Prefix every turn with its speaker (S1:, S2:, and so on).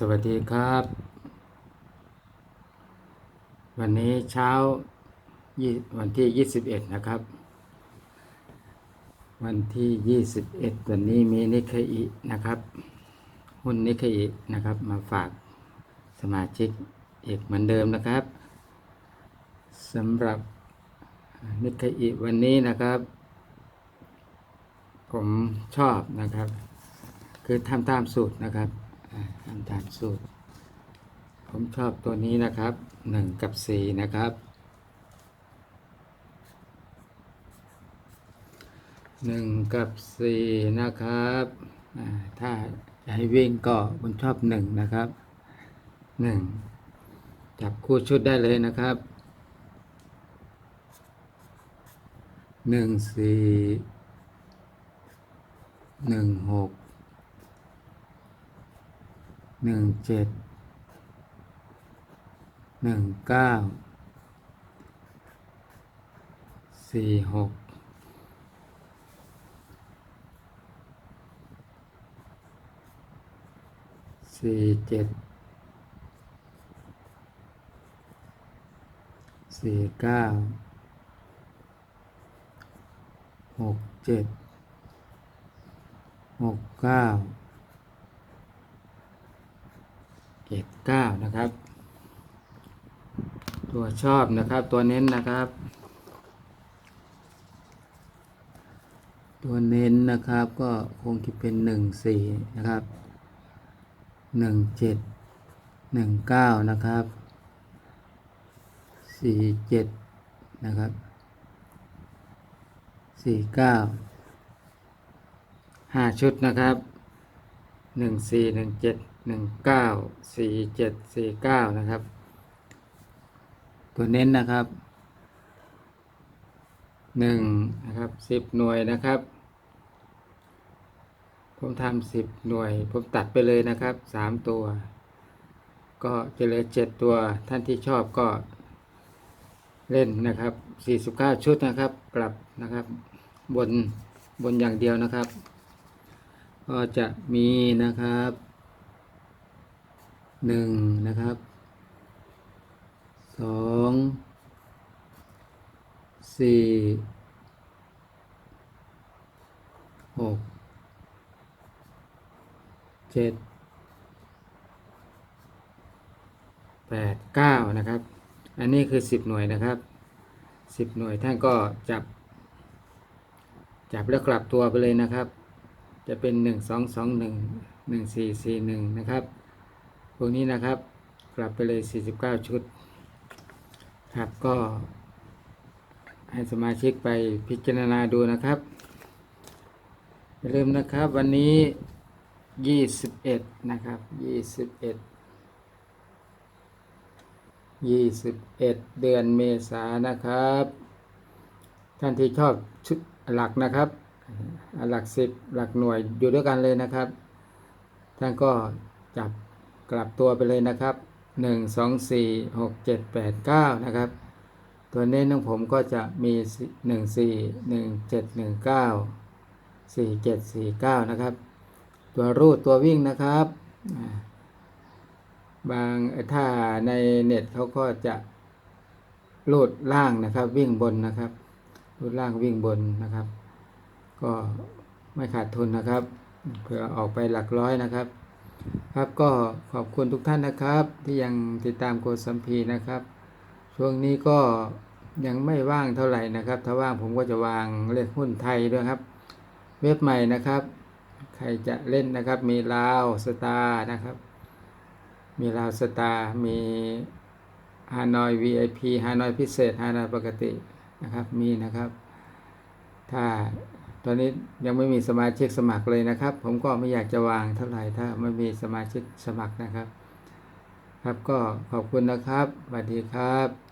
S1: สวัสดีครับ วันนี้เช้าวันที่ 21 นะครับ วันที่ 21 วันนี้มีนิเคอินะครับ หุ้นนิเคอินะครับ มาฝากสมาชิกอีกเหมือนเดิมนะครับสำหรับนิเคอิวันนี้นะครับ ผมชอบนะครับ คือทำตามสูตรนะครับ อ่าทำตามสูตร ผมชอบตัวนี้นะครับหนึ่งกับสี่นะครับหนึ่งกับสี่นะครับถ้าให้วิ่งก็ผมชอบหนึ่งนะครับหนึ่งจับคู่ชุดได้เลยนะครับหนึ่งสี่หนึ่งหก หนึ่งเจ็ดหนึ่งเก้าสี่หกสี่เจ็ดสี่เก้าหกเจ็ดหกเก้า เจ็ดเก้านะครับ ตัวชอบนะครับ ตัวเน้นนะครับ ตัวเน้นนะครับก็คงจะเป็นหนึ่งสี่นะครับหนึ่งเจ็ดหนึ่งเก้านะครับสี่เจ็ดนะครับสี่เก้าห้าชุดนะครับหนึ่งสี่หนึ่งเจ็ด หนึ่งเก้าสี่เจ็ดสี่เก้านะครับ ตัวเน้นนะครับหนึ่งนะครับสิบหน่วยนะครับ ผมทำสิบหน่วย ผมตัดไปเลยนะครับสามตัว ก็จะเหลือเจ็ดตัวท่านที่ชอบก็เล่นนะครับสี่สิบเก้าชุดนะครับ กลับนะครับ บนบนอย่างเดียวนะครับ ก็จะมีนะครับ หนึ่งนะครับสองสี่หกเจ็ดแปดเก้านะครับ อันนี้คือสิบหน่วยนะครับสิบหน่วยท่านก็จับ จับแล้วกลับตัวไปเลยนะครับ จะเป็นหนึ่งสองสองหนึ่งหนึ่งสี่สี่หนึ่งนะครับ พวกนี้นะครับ กลับไปเลยสี่สิบเก้าชุด ครับก็ ให้สมาชิกไปพิจารณาดูนะครับอย่าลืมนะครับ วันนี้ 21 นะครับ 21 21 เดือนเมษานะครับ ท่านที่ชอบชุดหลักนะครับ หลักสิบหลักหน่วยอยู่ด้วยกันเลยนะครับ ท่านก็จับ กลับตัวไปเลยนะครับหนึ่งสองสี่หกเจ็ดแปดเก้านะครับ ตัวเน้นของผมก็จะมีหนึ่งสี่หนึ่งเจ็ดหนึ่งเก้าสี่เจ็ดสี่เก้านะครับ ตัวรูดตัววิ่งนะครับ บางถ้าในเน็ตเขาก็จะรูดล่างนะครับวิ่งบนนะครับรูดล่างวิ่งบนนะครับ ก็ไม่ขาดทุนนะครับเผื่อออกไปหลักร้อยนะครับ ครับก็ขอบคุณทุกท่านนะครับ ที่ยังติดตามโกสัมพีนะครับ ช่วงนี้ก็ยังไม่ว่างเท่าไหร่นะครับ ถ้าว่างผมก็จะวางเลขหุ้นไทยด้วยครับ เว็บใหม่นะครับ ใครจะเล่นนะครับ มีลาวสตาร์นะครับ มีลาวสตาร์มีฮานอย VIP ฮานอยพิเศษฮานอยปกตินะครับมีนะครับ ถ้า ตอนนี้ยังไม่มีสมาชิกสมัครเลยนะครับ ผมก็ไม่อยากจะวางเท่าไหร่ถ้าไม่มีสมาชิกสมัครนะครับ ครับก็ขอบคุณนะครับสวัสดีครับ